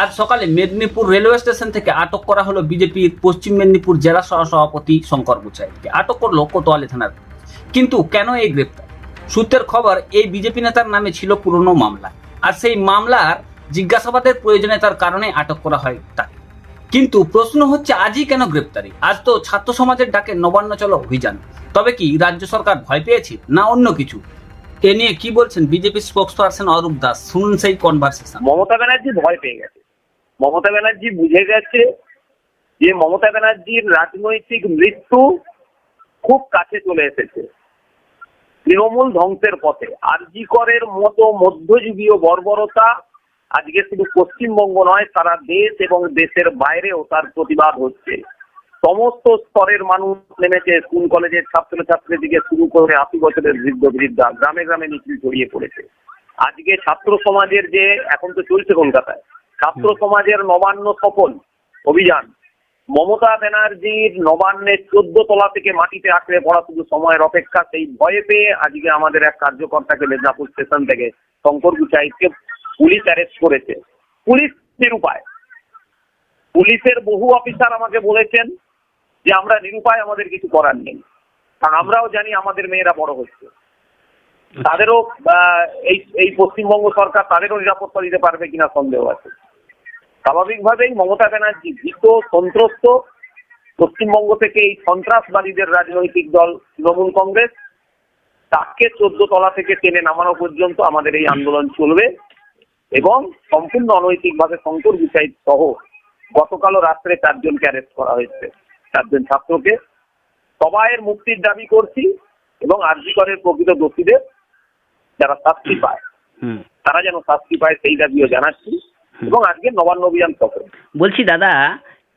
আজ সকালে Medinipur railway station থেকে আটক করা হলো বিজেপির পশ্চিম মেদিনীপুর জেলা সহসভাপতি শঙ্কর গুচাইকে আটক করল কোতোয়ালি থানার কিন্তু কেন এই গ্রেপ্তার? সূত্রের খবর, এই বিজেপি নেতার নামে ছিল পুরনো মামলা। আর সেই মামলার জিজ্ঞাসাবাদের প্রয়োজনীয়তার কারণে আটক করা হয় তাকে। কিন্তু প্রশ্ন হচ্ছে, আজই কেন গ্রেপ্তারি? আজ তো ছাত্র সমাজের ডাকে নবান্ন চলো অভিযান। তবে কি রাজ্য সরকার ভয় পেয়েছে না অন্য কিছু? এ নিয়ে কি বলছেন? BJP spokesperson Arup Das, শুনুন সেই কনভারসেশন মমতা ব্যানার্জি ভয় পেয়ে গেছে। মমতা ব্যানার্জি বুঝে গেছে যে মমতা ব্যানার্জির রাজনৈতিক মৃত্যু খুব কাছে চলে এসেছে। তৃণমূল ধ্বংসের পথে। আরজি করের মতো মধ্যযুগীয় বর্বরতা আজকে শুধু পশ্চিমবঙ্গ নয়, সারা দেশ এবং দেশের বাইরেও তার প্রতিবাদ হচ্ছে। সমস্ত স্তরের মানুষ নেমেছে স্কুল কলেজের ছাত্র ছাত্রছাত্রী থেকে শুরু করে আশি বছরের বৃদ্ধ বৃদ্ধা গ্রামে গ্রামে মিছিল ছড়িয়ে পড়েছে। আজকে ছাত্র সমাজের যে এখন তো চলছে কলকাতায় ছাত্র সমাজের নবান্ন সফল অভিযান মমতা ব্যানার্জির নবান্নের চোদ্দ তলা থেকে মাটিতে আঁকড়ে পড়া শুধু সময়ের অপেক্ষা সেই ভয়ে পেয়ে আজকে আমাদের এক কার্যকর্তাকে মেদিনীপুর স্টেশন থেকে শঙ্কর গুচাইকে পুলিশ অ্যারেস্ট করেছে। পুলিশ নিরুপায়। পুলিশের বহু অফিসার আমাকে বলেছেন যে আমরা নিরুপায় আমাদের কিছু করার নেই। কারণ আমরাও জানি আমাদের মেয়েরা বড় হচ্ছে। তাদেরও এই এই পশ্চিমবঙ্গ সরকার তাদেরও নিরাপত্তা দিতে পারবে কিনা সন্দেহ আছে। স্বাভাবিকভাবেই মমতা ব্যানার্জি ভীত, সন্ত্রস্ত। পশ্চিমবঙ্গ থেকে এই সন্ত্রাসবাদীদের রাজনৈতিক দল তৃণমূল কংগ্রেস। তাকে চোদ্দ তলা থেকে টেনে নামানো পর্যন্ত আমাদের এই আন্দোলন চলবে। এবং সম্পূর্ণ অনৈতিকভাবে শঙ্কর বিচাই সহ গতকালও রাত্রে চারজনকে অ্যারেস্ট করা হয়েছে। চারজন ছাত্রকে। সবাইয়ের মুক্তির দাবি করছি এবং আরজিকরের প্রকৃত দোষীদের যারা শাস্তি পায় হুম। তারা যেন শাস্তি পায় সেই দাবিও জানাচ্ছি এবং আজকে নবান্ন অভিযান সফল। বলছি দাদা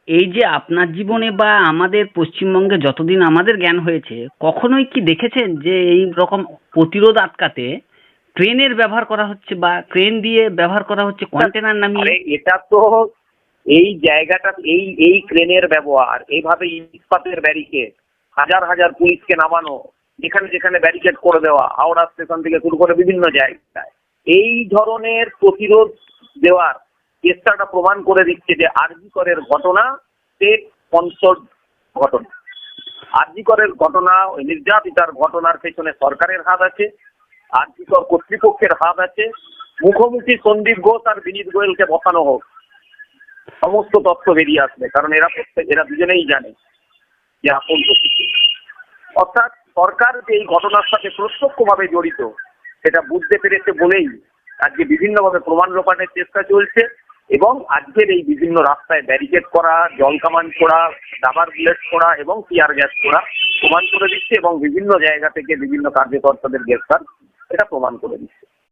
এই যে আপনার জীবনে বা আমাদের পশ্চিমবঙ্গে যতদিন আমাদের জ্ঞান হয়েছে কখনোই কি দেখেছেন যে এই রকম প্রতিরোধ আটকাতে ট্রেনের ব্যবহার করা হচ্ছে বা ট্রেন দিয়ে ব্যবহার করা হচ্ছে কন্টেনার নামিয়ে? এটা তো এই জায়গাটা, এই এই ক্রেনের ব্যবহার, এইভাবে ইস্পাতের ব্যারিকেড, হাজার হাজার পুলিশকে নামানো, যেখানে যেখানে ব্যারিকেড করে দেওয়া, হাওড়া স্টেশন থেকে শুরু করে বিভিন্ন জায়গায়। এই ধরনের প্রতিরোধ দেওয়ার চেষ্টাটা প্রমাণ করে দিচ্ছে যে আরজি করের ঘটনা স্টেট স্পন্সর্ড ঘটনা। আরজি করের ঘটনা, ওই নির্যাতিতার ঘটনার পেছনে সরকারের হাত আছে আরজি কর কর্তৃপক্ষের হাত আছে। মুখোমুখি সন্দীপ ঘোষ আর বিনীত গোয়েলকে বসানো হোক। সমস্ত তথ্য বেরিয়ে আসবে, কারণ এরা প্রত্যেক এরা দুজনেই জানে যে আসল প্রকৃতি। অর্থাৎ সরকার যে এই ঘটনার সাথে প্রত্যক্ষভাবে জড়িত, সেটা বুঝতে পেরেছে বলেই আজকে বিভিন্নভাবে প্রমাণ লোপাটের চেষ্টা চলছে এবং আজকের এই বিভিন্ন রাস্তায় ব্যারিকেড করা, জল কামান করা রাবার বুলেট করা এবং টিয়ার গ্যাস করা প্রমাণ করে দিচ্ছে এবং বিভিন্ন জায়গা থেকে বিভিন্ন কার্যকর্তাদের গ্রেফতার এটা প্রমাণ করে দিচ্ছে।